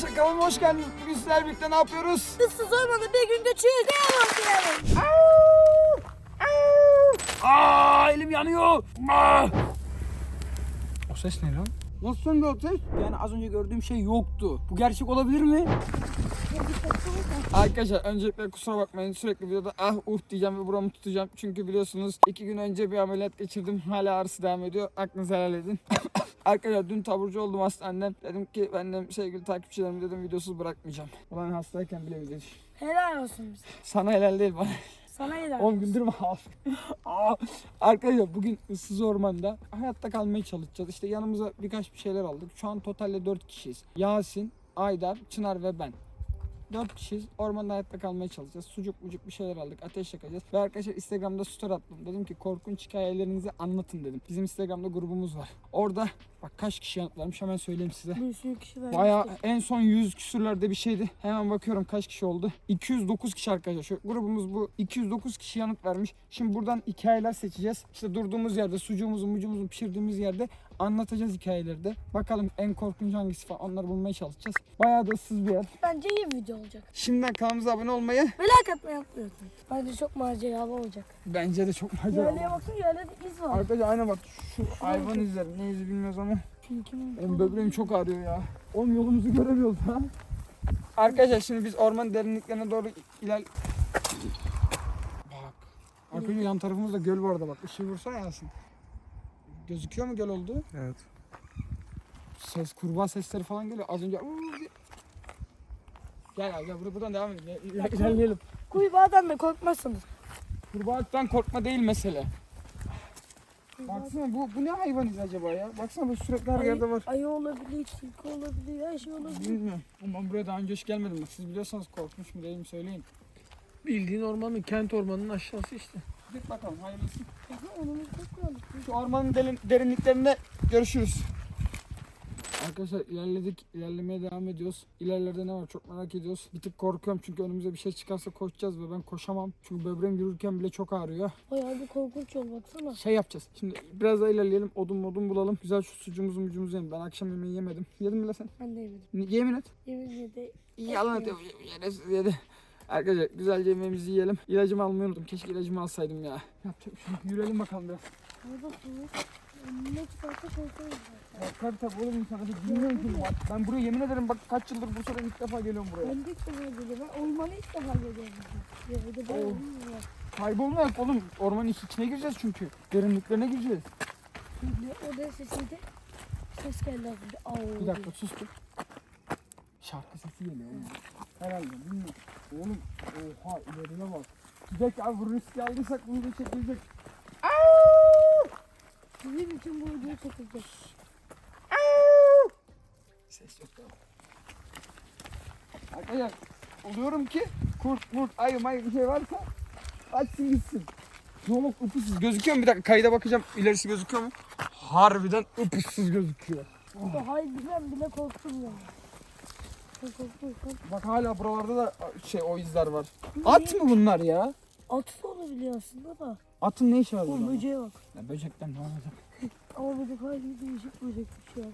kanalıma hoş geldiniz. Bugün sizlerle birlikte ne yapıyoruz? Issız olmadı bir gün geçiyor diyelim. Aa elim yanıyor. Aa! O ses ne lan? Nasıl ses? Yani az önce gördüğüm şey yoktu. Bu gerçek olabilir mi? Arkadaşlar öncelikle kusura bakmayın sürekli videoda ah uh diyeceğim ve buramı tutacağım. Çünkü biliyorsunuz iki gün önce bir ameliyat geçirdim. Hala ağrısı devam ediyor. Aklınızı helal edin. Arkadaşlar dün taburcu oldum hastaneden. Dedim ki ben de sevgili takipçilerim dedim videosuz bırakmayacağım. Ulan hastayken bile video. Helal olsun bize. Sana helal değil bana. Sana helal. 10 gündür? Aa, Arkadaşlar bugün ıssız ormanda hayatta kalmaya çalışacağız. İşte yanımıza birkaç bir şeyler aldık. Şu an totalde 4 kişiyiz. Yasin, Aydar, Çınar ve ben. 4 kişiyiz. Ormanda hayatta kalmaya çalışacağız. Sucuk mucuk bir şeyler aldık. Ateş yakacağız. Ve arkadaşlar Instagram'da story attım. Dedim ki korkunç hikayelerinizi anlatın dedim. Bizim Instagram'da grubumuz var. Orada bak kaç kişi yanıtlarmış hemen söyleyeyim size. Bir sürü kişi vermişti. Bayağı en son 100 küsürlerde bir şeydi. Hemen bakıyorum kaç kişi oldu. 209 kişi arkadaşlar. Şu grubumuz bu. 209 kişi yanıt vermiş. Şimdi buradan hikayeler seçeceğiz. İşte durduğumuz yerde, sucuğumuzu, mucuğumuzu pişirdiğimiz yerde anlatacağız hikayeleri de. Bakalım en korkunç hangisi falan onları bulmaya çalışacağız. Bayağı da ıssız bir yer. Bence iyi bir video olacak. Şimdiden kanalımıza abone olmayı like atmayı unutmayın. Bence çok maceralı olacak. bence de çok macera. Yerliğe bakın yerlerde iz var. Arkadaşlar aynen bak şu hayvan izleri ne izi bilmiyoruz ama Benim böbreğim çok ağrıyor ya. Oğlum yolumuzu göremiyoruz ha. Arkadaşlar şimdi biz orman derinliklerine doğru iler... Bak. Arkadaşlar yan tarafımızda göl var da bak. Işığı vursana Yasin. Gözüküyor mu göl olduğu? Evet. Ses, kurbağa sesleri falan geliyor. Az önce... Gel abi gel bur- buradan devam edelim. İler- iler- İlerleyelim. Kurbağadan da korkmazsınız. Kurbağadan korkma değil mesele. Baksana bu, bu ne hayvanız acaba ya? Baksana bu sürekli her Ayı, yerde var. ayı olabilir, tilki olabilir, her şey olabilir. Bilmiyorum. Ama ben buraya daha önce hiç gelmedim. Bak siz biliyorsanız korkmuş mu değil mi söyleyin. Bildiğin ormanın, kent ormanının aşağısı işte. Git bakalım hayırlısı. Şu ormanın derin, derinliklerinde görüşürüz. Arkadaşlar ilerledik. ilerlemeye devam ediyoruz. İlerlerde ne var çok merak ediyoruz. Bir tık korkuyorum çünkü önümüze bir şey çıkarsa koşacağız ve ben koşamam. Çünkü böbreğim yürürken bile çok ağrıyor. Bayağı bir korkunç yol baksana. Şey yapacağız. Şimdi biraz daha ilerleyelim. Odun modun bulalım. Güzel şu sucuğumuzu mucumuzu yiyelim. Ben akşam yemeği yemedim. Yedin mi lan sen? Ben de yemedim. Yemin et. Yemin de Yalan atıyor. Yedi. Arkadaşlar güzelce yemeğimizi yiyelim. İlacımı almayı unuttum. Keşke ilacımı alsaydım ya. Yapacak bir şey yok. Yürüyelim bakalım biraz. burada soğuk. Ne çıkarsa korkarız. Bakar tabii oğlum sana da bilmiyorum ki. Bak, Ben buraya yemin ederim bak kaç yıldır Bursa'dan ilk defa geliyorum buraya. Ben de ilk defa geliyorum. Ben ormanı ilk defa geliyorum. Ya bir de olmuyor. Kaybolmayak oğlum. Ormanın içine gireceğiz çünkü. Derinliklerine gireceğiz. O da sesiydi. Ses geldi az önce. Bir dakika sustum. Şarkı sesi geliyor. Herhalde bilmiyorum. Oğlum oha ileriye bak. Bir dakika abi bu riski aldıysak bunu da çekilecek. Sizin için bu videoyu çekeceğiz. Ses yok tamam. Arkadaşlar oluyorum ki kurt murt ayı may bir şey varsa açsın gitsin. Yoluk ıpıssız gözüküyor mu? Bir dakika kayda bakacağım ilerisi gözüküyor mu? Harbiden ıpıssız gözüküyor. Daha ben bile korktum ya. Bak hala buralarda da şey o izler var. At mı bunlar ya? Atı da olabiliyor aslında da. Atın ne işi var Bu burada? böceğe bak. Ya böcekten ne olacak? Ama böcek hali değişik böcekmiş ya.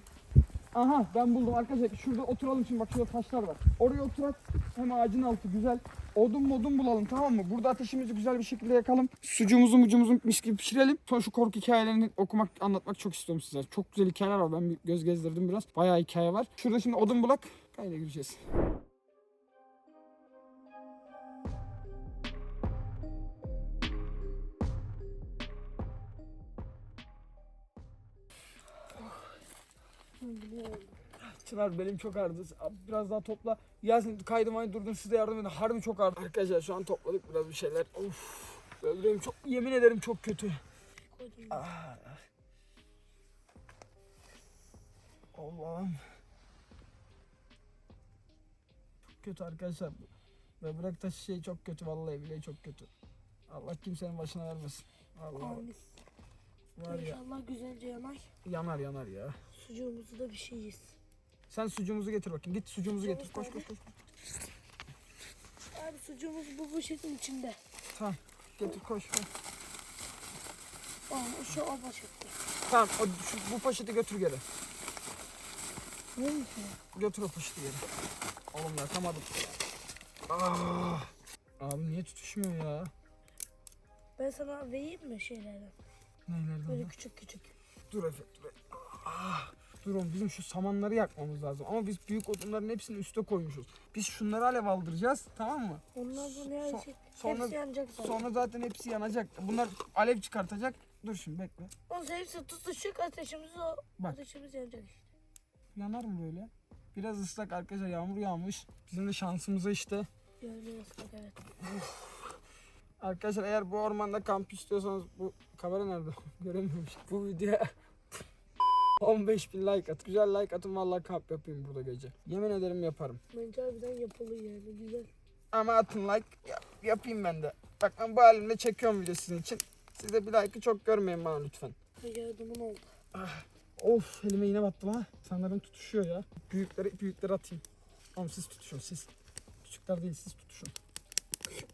Aha ben buldum arkadaşlar. Şurada oturalım şimdi bak şurada taşlar var. Oraya oturak hem ağacın altı güzel. Odun modun bulalım tamam mı? Burada ateşimizi güzel bir şekilde yakalım. Sucuğumuzu mucumuzu mis gibi pişirelim. Sonra şu korku hikayelerini okumak anlatmak çok istiyorum size. Çok güzel hikayeler var. Ben bir göz gezdirdim biraz. Bayağı hikaye var. Şurada şimdi odun bulak. Kayda gireceğiz. Çınar benim çok ağrıdı. Biraz daha topla. Yasin kaydım aynı durdun size yardım edin. Harbi çok ağrıdı. Arkadaşlar şu an topladık biraz bir şeyler. Of. Böbreğim çok yemin ederim çok kötü. Ah. Allah'ım. Çok kötü arkadaşlar. Böbrek taşı şey çok kötü vallahi bile çok kötü. Allah kimsenin başına vermesin. Allah. Var ya İnşallah güzelce yanar. yanar yanar ya. Sucuğumuzu da bir şey yiyiz. Sen sucuğumuzu getir bakayım. Git sucuğumuzu getir. Koş koş koş. Abi sucuğumuz bu poşetin içinde. Tamam. Getir koş. koş. Aa, şu o poşette. Tamam o, şu, bu poşeti götür geri. Ne misin? Götür o poşeti geri. Oğlum yakamadım. Ah. Abi niye tutuşmuyor ya? Ben sana vereyim mi şeylerden? Neylerden Böyle küçük küçük. Dur Efe dur. Ah. Dur oğlum bizim şu samanları yakmamız lazım. Ama biz büyük odunların hepsini üste koymuşuz. Biz şunları alev aldıracağız tamam mı? Her So- şey sonra- hepsi yanacak zaten. Sonra zaten hepsi yanacak. Bunlar alev çıkartacak. Dur şimdi bekle. Ondan hepsi tutuşacak ateşimiz o. Bak. Ateşimiz yanacak işte. Yanar mı böyle? Biraz ıslak arkadaşlar yağmur yağmış. Bizim de şansımıza işte. Böyle ıslak evet. Arkadaşlar eğer bu ormanda kamp istiyorsanız bu kamera nerede? Göremiyorum. Bu videoya 15 bin like at. Güzel like atın vallahi kamp yapayım burada gece. Yemin ederim yaparım. Bence harbiden yapılı yani güzel. Ama atın like yap- yapayım ben de. Bak ben bu halimle çekiyorum video sizin için. Siz de bir like'ı çok görmeyin bana lütfen. Yardımın oldu. Of elime yine battı lan. Sanırım tutuşuyor ya. Büyükleri büyükleri atayım. Oğlum siz tutuşun siz. Küçükler değil siz tutuşun.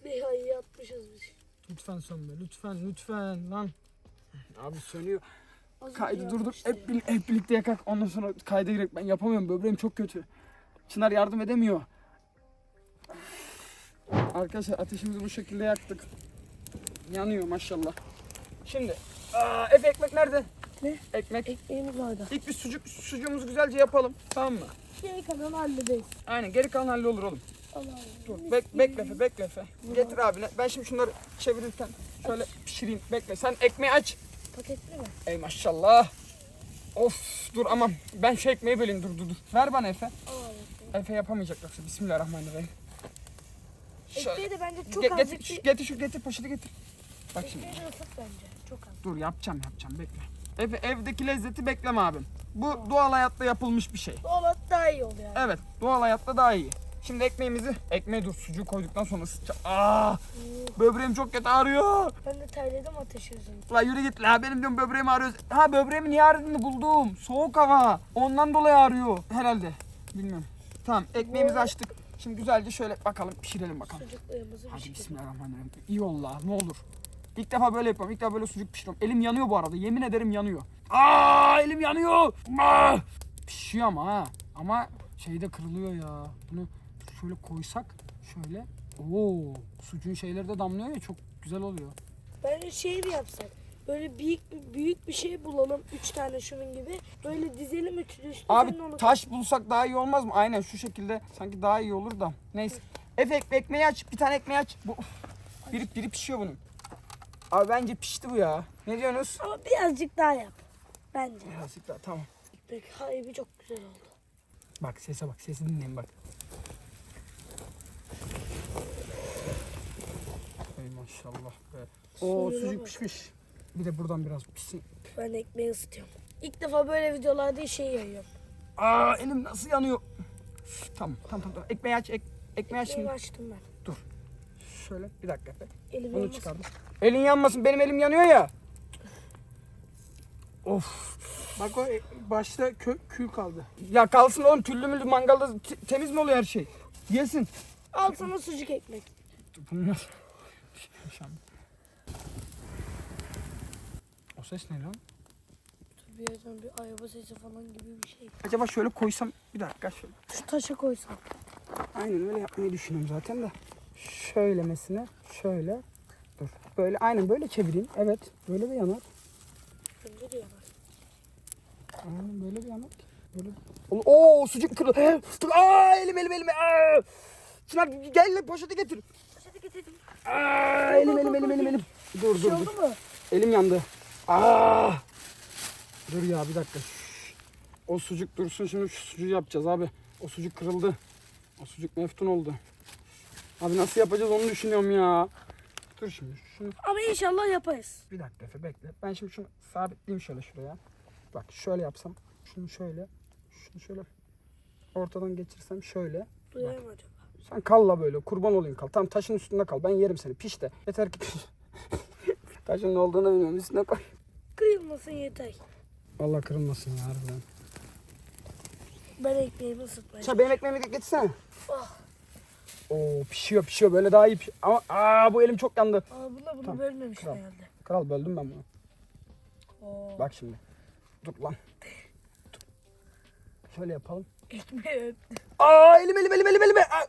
Ne ya iyi atmışız biz. Lütfen sönme lütfen lütfen lan. Abi sönüyor. Az Kaydı durdur. yapmıştı Hep, bir- hep birlikte yakak. Ondan sonra kayda girek. Ben yapamıyorum. Böbreğim çok kötü. Çınar yardım edemiyor. Arkadaşlar ateşimizi bu şekilde yaktık. Yanıyor maşallah. Şimdi aa, Efe ekmek nerede? Ne? Ekmek. Ekmeğimiz orada. İlk bir sucuk sucuğumuzu güzelce yapalım. Tamam mı? Geri kalan halledeyiz. Aynen geri kalan hallolur oğlum. Dur bek, bekle Efe bekle Efe. Getir abine. Ben şimdi şunları çevirirken şöyle pişireyim. Bekle sen ekmeği aç. Paketli mi? Ey maşallah. Of dur aman ben şu ekmeği böleyim dur dur dur. Ver bana Efe. Efe yapamayacak yoksa bismillahirrahmanirrahim. Şöyle. Ekmeği de bence çok Ge- az. getir, şu- getir şu getir poşeti getir. Bak şimdi. Ekmeği de ısıt bence. Çok az. Dur yapacağım yapacağım bekle. Efe evdeki lezzeti bekleme abim. Bu doğal hayatta yapılmış bir şey. Dolap daha iyi oluyor yani. Evet doğal hayatta daha iyi. Şimdi ekmeğimizi, ekmeği dur sucuğu koyduktan sonra ısıtacağım. Aa, böbreğim çok kötü ağrıyor. Ben de terledim ateş yüzünden. La yürü git la benim diyorum böbreğim ağrıyor. Ha böbreğimi niye ağrıdığını buldum. Soğuk hava. Ondan dolayı ağrıyor herhalde. Bilmiyorum. Tamam ekmeğimizi açtık. Şimdi güzelce şöyle bakalım pişirelim bakalım. Sucuklarımızı Hadi pişirelim. bismillahirrahmanirrahim. İyi ol la ne olur. İlk defa böyle yapıyorum. İlk defa böyle sucuk pişiriyorum. Elim yanıyor bu arada. Yemin ederim yanıyor. Aa elim yanıyor. Aa! Pişiyor ama ha. Ama şeyde kırılıyor ya. Bunu şöyle koysak şöyle. Oo, sucuğun şeyleri de damlıyor ya çok güzel oluyor. Bence şey mi yapsak? Böyle büyük büyük bir şey bulalım. Üç tane şunun gibi. Böyle dizelim üçlü üstü. Abi onu- taş bulsak daha iyi olmaz mı? Aynen şu şekilde sanki daha iyi olur da. Neyse. Efe ekme- ekmeği aç. Bir tane ekmeği aç. Bu biri, biri pişiyor bunun. Abi bence pişti bu ya. Ne diyorsunuz? Ama birazcık daha yap. Bence. Birazcık daha tamam. Ekmek haybi çok güzel oldu. Bak sese bak. Sesi dinleyin bak. Ey maşallah be. Oo Suyuna sucuk bak. pişmiş. Bir de buradan biraz pişsin. Ben ekmeği ısıtıyorum. İlk defa böyle videolarda şey yayıyorum. Aa elim nasıl yanıyor. Tamam tamam tamam. tamam. Ekmeği aç. Ek, ekmeği aç Ekmeği şimdi. açtım ben. Şöyle bir dakika. Elim Bunu yanmasın. çıkardım. Elin yanmasın. Benim elim yanıyor ya. Of. Bak o e, başta kö, kül kaldı. Ya kalsın oğlum tüllü müllü mangalda te- temiz mi oluyor her şey? Yesin. Al sana sucuk ekmek. Bunlar. O ses ne lan? Bir yerden bir araba sesi falan gibi bir şey. Acaba şöyle koysam bir dakika şöyle. Şu taşa koysam. Aynen öyle yapmayı düşünüyorum zaten de. Şöylemesine şöyle. Dur. Böyle aynen böyle çevireyim. Evet. Böyle de yanar. Bence de yanar. Aynen böyle de yanar. Böyle. Oo sucuk kırıldı. Dur. Aa elim elim elim. Aa. Çınar gel poşeti getir. Poşeti getirdim. Aa elim elim elim elim elim. Dur dur şey dur. Elim yandı. Aa! Dur ya bir dakika. O sucuk dursun şimdi şu sucuğu yapacağız abi. O sucuk kırıldı. O sucuk meftun oldu. Abi nasıl yapacağız onu düşünüyorum ya. Dur şimdi şunu Ama inşallah yaparız. bir dakika Efe bekle. Ben şimdi şunu sabitleyeyim şöyle şuraya. Bak şöyle yapsam. Şunu şöyle. Şunu şöyle. Ortadan geçirsem şöyle. Duyar Sen kalla böyle kurban olayım kal. Tam taşın üstünde kal. Ben yerim seni. Piş de. Yeter ki piş. taşın ne olduğunu bilmiyorum. Üstüne koy. Kıyılmasın yeter. Allah kırılmasın ya harbiden. Ben ekmeğimi ısıtmayacağım. Sen benim ekmeğimi getirsene. Ah. Oo pişiyor pişiyor böyle daha iyi pişiyor. Ama aa bu elim çok yandı. Aa bunda bunu Tamam, bölmemiş kral. herhalde. Kral böldüm ben bunu. Oo. Bak şimdi. Dur lan. Dur. Şöyle yapalım. Ekmeği öptü. Aa elim elim elim elim elim. Aa.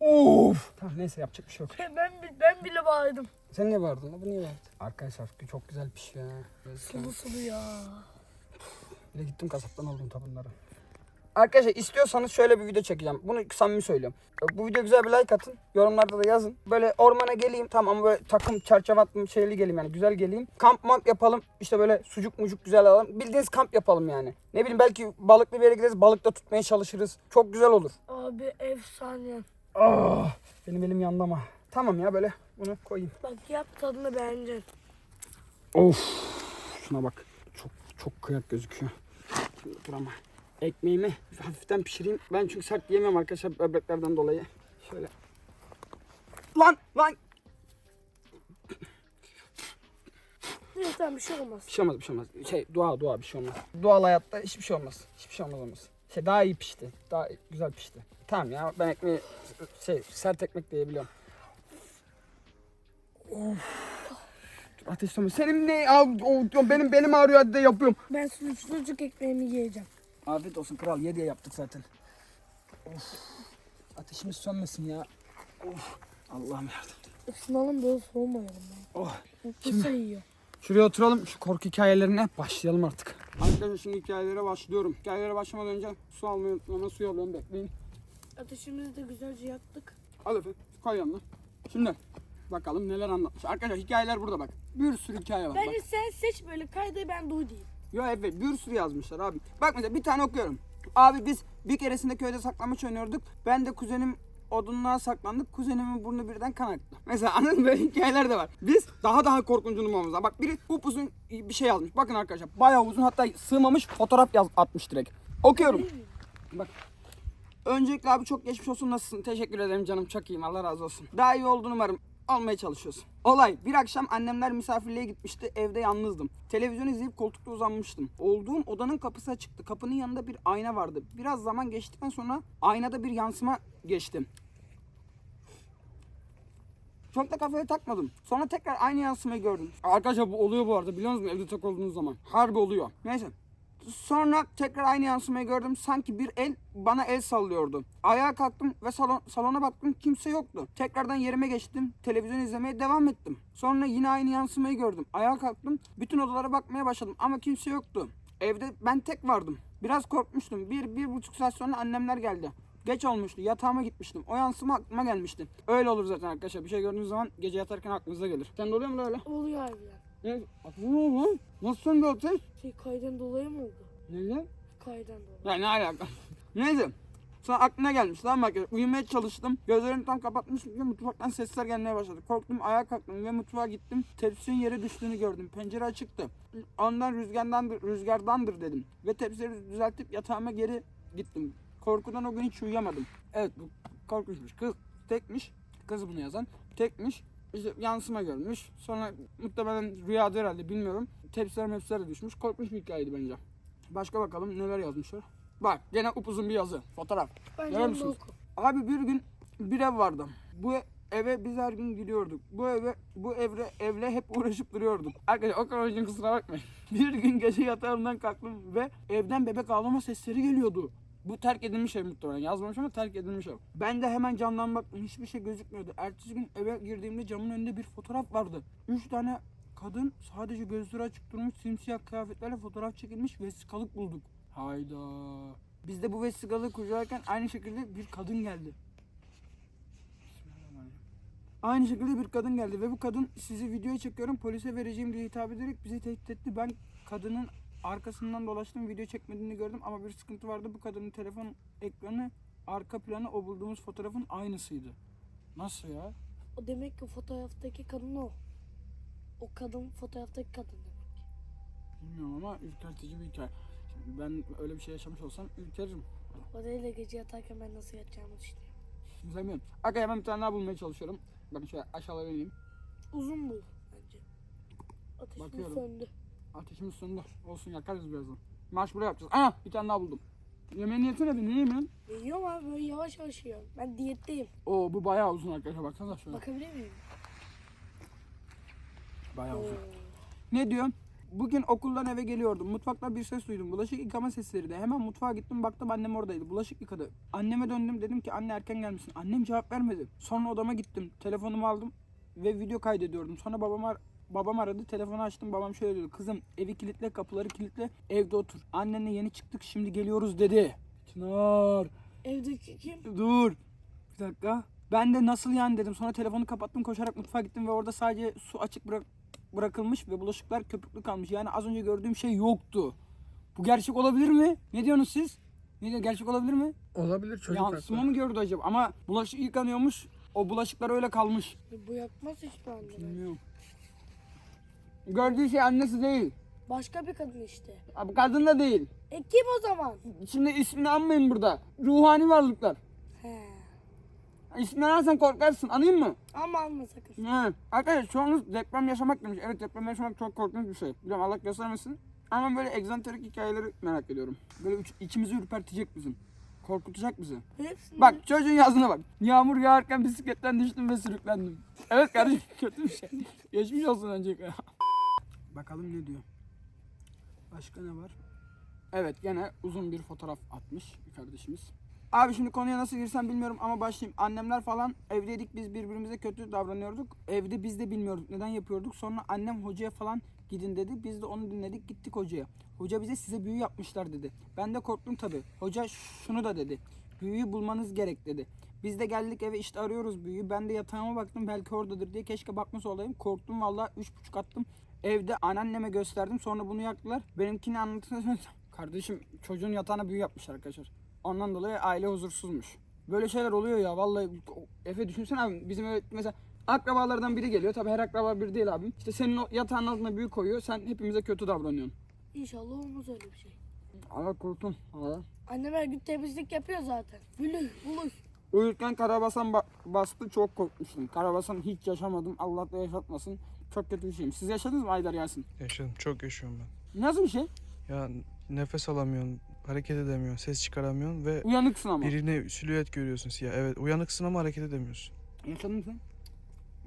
Of. Tamam neyse yapacak bir şey yok. Ben, ben bile bağırdım. Sen niye bağırdın? lan? Bu niye bağırdın? Arkadaşlar çok güzel pişiyor. ha. Sulu sulu ya. Bir de gittim kasaptan aldım tabunları. Arkadaşlar istiyorsanız şöyle bir video çekeceğim. Bunu samimi söylüyorum. Bu video güzel bir like atın. Yorumlarda da yazın. Böyle ormana geleyim tamam ama böyle takım çerçevatlı şeyli geleyim yani güzel geleyim. Kamp mamp yapalım. İşte böyle sucuk mucuk güzel alalım. Bildiğiniz kamp yapalım yani. Ne bileyim belki balıklı bir yere gideriz. Balık da tutmaya çalışırız. Çok güzel olur. Abi efsane. Ah, benim elim yandı ama. Tamam ya böyle bunu koyayım. Bak yap tadını beğeneceksin. Of. Şuna bak. Çok çok kıyak gözüküyor. Dur ama. Ekmeğimi hafiften pişireyim. Ben çünkü sert yiyemem arkadaşlar böbreklerden dolayı. Şöyle. Lan lan. Tamam bir şey olmaz. Bir şey olmaz bir şey olmaz. Şey dua dua bir şey olmaz. Doğal hayatta hiçbir şey olmaz. Hiçbir şey olmaz olmaz. Şey daha iyi pişti. Daha güzel pişti. Tamam ya ben ekmeği şey sert ekmek diyebiliyorum. Of. Ateş sönme. Senin ne? O- benim benim ağrıyor hadi de yapıyorum. Ben sucuk, ekmeğimi yiyeceğim. Afiyet olsun kral ye diye yaptık zaten. Of. Ateşimiz sönmesin ya. Of. Allah'ım yardım. Isınalım da soğumayalım. ya. Oh. Yiyor. Şuraya oturalım şu korku hikayelerine başlayalım artık. Arkadaşlar şimdi hikayelere başlıyorum. Hikayelere başlamadan önce su almayı unutmayın. Ama suyu alıyorum bekleyin. Ateşimizi de güzelce yaktık. Al efendim koy yanına. Şimdi bakalım neler anlatmış. Arkadaşlar hikayeler burada bak. Bir sürü hikaye var. Bak. Bence sen seç böyle kaydı ben duy diyeyim. Yo evet bir sürü yazmışlar abi. Bak mesela bir tane okuyorum. Abi biz bir keresinde köyde saklambaç oynuyorduk. Ben de kuzenim odunluğa saklandık. Kuzenimin burnu birden kan aktı. Mesela anladın mı? Böyle hikayeler de var. Biz daha daha korkuncunu bulmamız lazım. Bak biri upuzun bir şey yazmış. Bakın arkadaşlar bayağı uzun hatta sığmamış fotoğraf yaz, atmış direkt. Okuyorum. Bak. Öncelikle abi çok geçmiş olsun nasılsın? Teşekkür ederim canım çok iyiyim Allah razı olsun. Daha iyi olduğunu umarım. Almaya çalışıyorsun. Olay bir akşam annemler misafirliğe gitmişti evde yalnızdım. Televizyon izleyip koltukta uzanmıştım. Olduğum odanın kapısı açıktı. Kapının yanında bir ayna vardı. Biraz zaman geçtikten sonra aynada bir yansıma geçti. Çok da kafaya takmadım. Sonra tekrar aynı yansımayı gördüm. Arkadaşlar bu oluyor bu arada biliyor musunuz evde tek olduğunuz zaman. Harbi oluyor. Neyse. Sonra tekrar aynı yansımayı gördüm. Sanki bir el bana el sallıyordu. Ayağa kalktım ve salon, salona baktım kimse yoktu. Tekrardan yerime geçtim. Televizyon izlemeye devam ettim. Sonra yine aynı yansımayı gördüm. Ayağa kalktım. Bütün odalara bakmaya başladım ama kimse yoktu. Evde ben tek vardım. Biraz korkmuştum. Bir, bir buçuk saat sonra annemler geldi. Geç olmuştu. Yatağıma gitmiştim. O yansıma aklıma gelmişti. Öyle olur zaten arkadaşlar. Bir şey gördüğünüz zaman gece yatarken aklınıza gelir. Sen de oluyor mu öyle? Oluyor harbiden. Ne? Aklına ne lan? Nasıl söndü ateş? Şey kaydan dolayı mı oldu? Neden? Kaydan dolayı. Ya ne alaka? Neyse. Sonra aklına gelmiş mı arkadaşlar? Uyumaya çalıştım. Gözlerimi tam kapatmışım ve mutfaktan sesler gelmeye başladı. Korktum ayağa kalktım ve mutfağa gittim. Tepsinin yere düştüğünü gördüm. Pencere açıktı. Ondan rüzgardandır, rüzgardandır dedim. Ve tepsileri düzeltip yatağıma geri gittim. Korkudan o gün hiç uyuyamadım. Evet bu korkunçmuş. Kız tekmiş. Kız bunu yazan. Tekmiş. İşte yansıma görmüş. Sonra muhtemelen rüyada herhalde bilmiyorum. Tepsiler mepsiler de düşmüş. Korkmuş bir hikayeydi bence. Başka bakalım neler yazmışlar. Bak gene upuzun bir yazı. Fotoğraf. Görüyor musunuz? Abi bir gün bir ev vardı. Bu eve biz her gün gidiyorduk. Bu eve bu evre evle hep uğraşıp duruyorduk. Arkadaşlar o kadar için kusura bakmayın. Bir gün gece yatağımdan kalktım ve evden bebek ağlama sesleri geliyordu. Bu terk edilmiş ev muhtemelen. Yazmamış ama terk edilmiş ev. Ben de hemen camdan baktım. Hiçbir şey gözükmüyordu. Ertesi gün eve girdiğimde camın önünde bir fotoğraf vardı. Üç tane kadın sadece gözleri açık durmuş simsiyah kıyafetlerle fotoğraf çekilmiş vesikalık bulduk. Hayda. Biz de bu vesikalığı kurcalarken aynı şekilde bir kadın geldi. Aynı şekilde bir kadın geldi ve bu kadın sizi videoya çekiyorum polise vereceğim diye hitap ederek bizi tehdit etti. Ben kadının arkasından dolaştım video çekmediğini gördüm ama bir sıkıntı vardı. Bu kadının telefon ekranı arka planı o bulduğumuz fotoğrafın aynısıydı. Nasıl ya? O demek ki fotoğraftaki kadın o. O kadın fotoğraftaki kadın demek. Bilmiyorum ama ürpertici bir hikaye. Şimdi ben öyle bir şey yaşamış olsam ürperirim. O değil de gece yatarken ben nasıl yatacağımı düşünüyorum. Bilmiyorum. Arkaya hemen bir tane daha bulmaya çalışıyorum. Bakın şöyle aşağılara ineyim. Uzun bu bence. Ateşim Bakıyorum. söndü. Ateşimiz söndü. Olsun yakarız birazdan. Marş buraya yapacağız. Aa bir tane daha buldum. Yemeğin niyeti nedir? Ne ben? Yiyorum abi böyle yavaş yavaş yiyorum. Ben diyetteyim. Oo bu bayağı uzun arkadaşlar baksanıza şöyle. Bakabilir miyim? Bayağı uzun. Ne diyor? Bugün okuldan eve geliyordum. Mutfakta bir ses duydum. Bulaşık yıkama sesleri de. Hemen mutfağa gittim baktım annem oradaydı. Bulaşık yıkadı. Anneme döndüm dedim ki anne erken gelmişsin. Annem cevap vermedi. Sonra odama gittim. Telefonumu aldım ve video kaydediyordum. Sonra babam ar- babam aradı. Telefonu açtım. Babam şöyle dedi. Kızım evi kilitle, kapıları kilitle. Evde otur. Annenle yeni çıktık. Şimdi geliyoruz dedi. Çınar. Evdeki kim? Dur. Bir dakika. Ben de nasıl yani dedim. Sonra telefonu kapattım. Koşarak mutfağa gittim ve orada sadece su açık bırak bırakılmış ve bulaşıklar köpüklü kalmış. Yani az önce gördüğüm şey yoktu. Bu gerçek olabilir mi? Ne diyorsunuz siz? Ne diyor? Gerçek olabilir mi? Olabilir çocuk Yansıma haklı. mı gördü acaba? Ama bulaşık yıkanıyormuş. O bulaşıklar öyle kalmış. Bu yakmaz hiçbir anne. Bilmiyorum. Gördüğü şey annesi değil. Başka bir kadın işte. Abi kadın da değil. E kim o zaman? Şimdi ismini anmayın burada. Ruhani varlıklar. He. İsmini anarsan korkarsın. Anayım mı? Ama alma sakın. Evet. Arkadaşlar çoğunuz deprem yaşamak demiş. Evet deprem yaşamak çok korkunç bir şey. Biliyorum Allah göstermesin. Ama böyle egzantrik hikayeleri merak ediyorum. Böyle üç- içimizi ürpertecek bizim. Korkutacak bizi. Hepsini Bak çocuğun yazdığına bak. Yağmur yağarken bisikletten düştüm ve sürüklendim. Evet kardeşim kötü bir şey. Geçmiş olsun öncelikle. Bakalım ne diyor. Başka ne var? Evet gene uzun bir fotoğraf atmış bir kardeşimiz. Abi şimdi konuya nasıl girsem bilmiyorum ama başlayayım. Annemler falan evdeydik biz birbirimize kötü davranıyorduk. Evde biz de bilmiyorduk neden yapıyorduk. Sonra annem hocaya falan gidin dedi. Biz de onu dinledik gittik hocaya. Hoca bize size büyü yapmışlar dedi. Ben de korktum tabi. Hoca şunu da dedi. Büyüyü bulmanız gerek dedi. Biz de geldik eve işte arıyoruz büyüyü. Ben de yatağıma baktım belki oradadır diye. Keşke bakmış olayım. Korktum valla üç buçuk attım. Evde anneanneme gösterdim. Sonra bunu yaktılar. Benimkini anlatın. Kardeşim çocuğun yatağına büyü yapmışlar arkadaşlar. Ondan dolayı aile huzursuzmuş. Böyle şeyler oluyor ya vallahi. Efe düşünsene abi bizim eve mesela akrabalardan biri geliyor. Tabi her akraba bir değil abim. İşte senin o yatağın altına büyü koyuyor. Sen hepimize kötü davranıyorsun. İnşallah olmaz öyle bir şey. Allah kurtun. Allah. Annem her gün temizlik yapıyor zaten. Bülü, buluş. Uyurken karabasan ba- bastı çok korkmuştum. Karabasan hiç yaşamadım. Allah da yaşatmasın. Çok kötü bir şeyim. Siz yaşadınız mı Aydar Yasin? Yaşadım. Çok yaşıyorum ben. Nasıl bir şey? Ya nefes alamıyorsun, hareket edemiyorsun, ses çıkaramıyorsun ve Uyanıksın ama. birine silüet görüyorsun siyah. Evet uyanıksın ama hareket edemiyorsun. Yaşadın mı sen?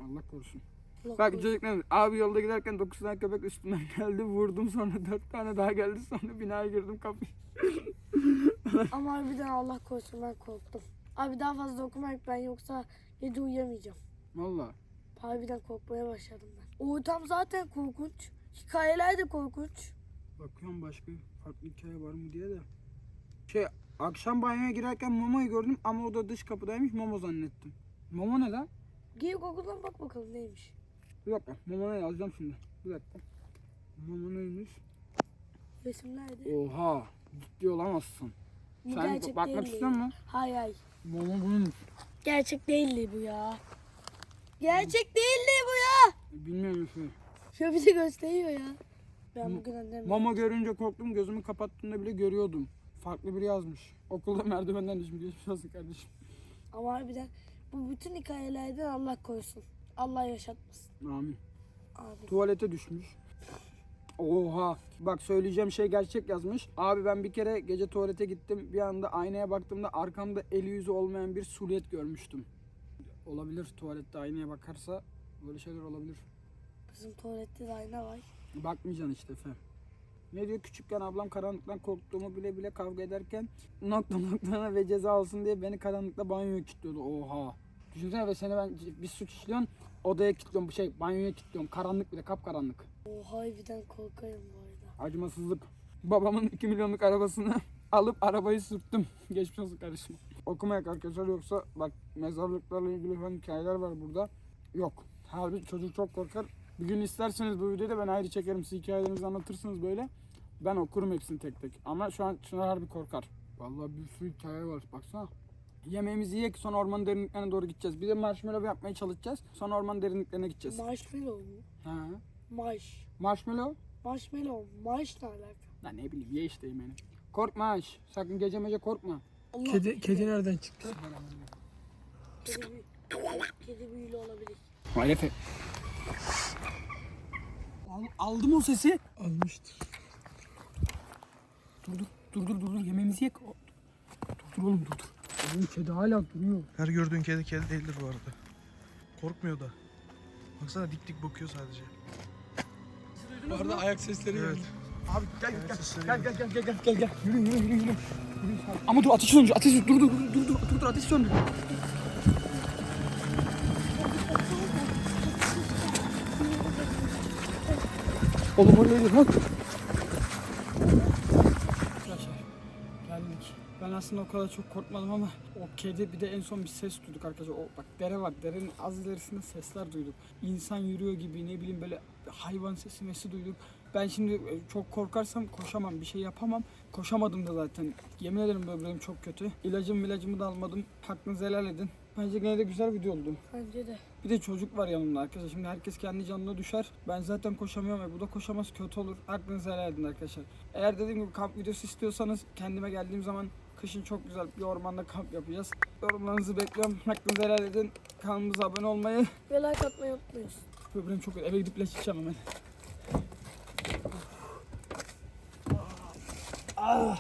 Allah korusun. Allah Bak korusun. çocuk ne demiş? Abi yolda giderken 9 tane köpek üstümden geldi. Vurdum sonra 4 tane daha geldi. Sonra binaya girdim kapıyı. Ama harbiden Allah korusun ben korktum. Abi daha fazla okumak ben yoksa gece uyuyamayacağım. Valla. Harbiden korkmaya başladım ben. O tam zaten korkunç. Hikayeler de korkunç. Bakıyorum başka farklı hikaye var mı diye de. Şey akşam banyoya girerken Momo'yu gördüm ama o da dış kapıdaymış Momo zannettim. Momo ne lan? Gir Google'dan bak bakalım neymiş. Bir dakika Momo ne yazacağım şimdi. Bir dakika. Momo neymiş? Resim nerede? Oha. Ciddi olamazsın. Bu Sen gerçek bakmak değildi istiyor musun? Hayır hayır. Momo buymuş. Gerçek değildi bu ya. Gerçek değildi bu ya. Bilmiyorum şey. Şöyle bize gösteriyor ya. Ben bugün annemle... Momo görünce korktum. Gözümü kapattığımda bile görüyordum. Farklı biri yazmış. Okulda merdivenden düşmüş. Geçmiş olsun kardeşim. Ama harbiden bu bütün hikayelerden Allah korusun. Allah yaşatmasın. Amin. Abi. Tuvalete düşmüş. Oha. Bak söyleyeceğim şey gerçek yazmış. Abi ben bir kere gece tuvalete gittim. Bir anda aynaya baktığımda arkamda eli yüzü olmayan bir suliyet görmüştüm. Olabilir tuvalette aynaya bakarsa böyle şeyler olabilir. Bizim tuvalette de ayna var. Bakmayacaksın işte Efe. Ne diyor küçükken ablam karanlıktan korktuğumu bile bile kavga ederken nokta noktalarına ve ceza olsun diye beni karanlıkta banyoya kilitliyordu. Oha. Düşünsene ve seni ben bir suç işliyorsun odaya kilitliyorum şey banyoya kilitliyorum karanlık bir de kapkaranlık. O harbiden korkarım bu arada. Acımasızlık. Babamın 2 milyonluk arabasını alıp arabayı sürttüm. Geçmiş olsun kardeşim. Okumayak arkadaşlar yoksa bak mezarlıklarla ilgili falan hikayeler var burada. Yok. Harbi çocuk çok korkar. Bir gün isterseniz bu videoda ben ayrı çekerim. Siz hikayelerinizi anlatırsınız böyle. Ben okurum hepsini tek tek. Ama şu an Çınar harbi korkar. Vallahi bir sürü hikaye var. Baksana. Yemeğimizi yiyek sonra orman derinliklerine doğru gideceğiz. Bir de marshmallow yapmaya çalışacağız. Sonra orman derinliklerine gideceğiz. Marshmallow mu? Ha. Marsh. Marshmallow? Marshmallow. Marsh ne alaka? Lan ne bileyim ye işte yemeğini. Korkma aş. Sakın gece mece korkma. Allah Kedi, kedi nereden çıktı? Kedi, kedi büyülü olabilir. Vay Efe. Al, aldım o sesi. Almıştır. Dur dur dur dur dur, yemeğimizi yek. Dur dur oğlum dur dur. Oğlum kedi hala duruyor. Her gördüğün kedi kedi değildir bu arada. Korkmuyor da. Baksana dik dik bakıyor sadece. Bu arada ayak sesleri Evet. geldi. Abi gel gel gel gel gel gel gel gel gel yürü yürü yürü yürü. Yürü. Ama dur ateş söndür ateş dur dur dur dur dur dur dur ateş söndür. Oğlum oraya gir lan. Aslında o kadar çok korkmadım ama o kedi bir de en son bir ses duyduk arkadaşlar. O bak dere var. Derenin az ilerisinde sesler duyduk. İnsan yürüyor gibi ne bileyim böyle hayvan sesi mesi duyduk. Ben şimdi e, çok korkarsam koşamam, bir şey yapamam. Koşamadım da zaten. Yemin ederim böbreğim çok kötü. İlacım ilacımı da almadım. Hakkınızı helal edin. Bence gene de güzel video oldu. Bence de. Bir de çocuk var yanımda arkadaşlar. Şimdi herkes kendi canına düşer. Ben zaten koşamıyorum ve bu da koşamaz kötü olur. Aklınızı helal edin arkadaşlar. Eğer dediğim gibi kamp videosu istiyorsanız kendime geldiğim zaman kışın çok güzel bir ormanda kamp yapacağız. Yorumlarınızı bekliyorum. Hakkınızı helal edin. Kanalımıza abone olmayı. Ve like atmayı unutmuyorsun. Böbreğim çok eve gidip ilaç içeceğim hemen. Ah.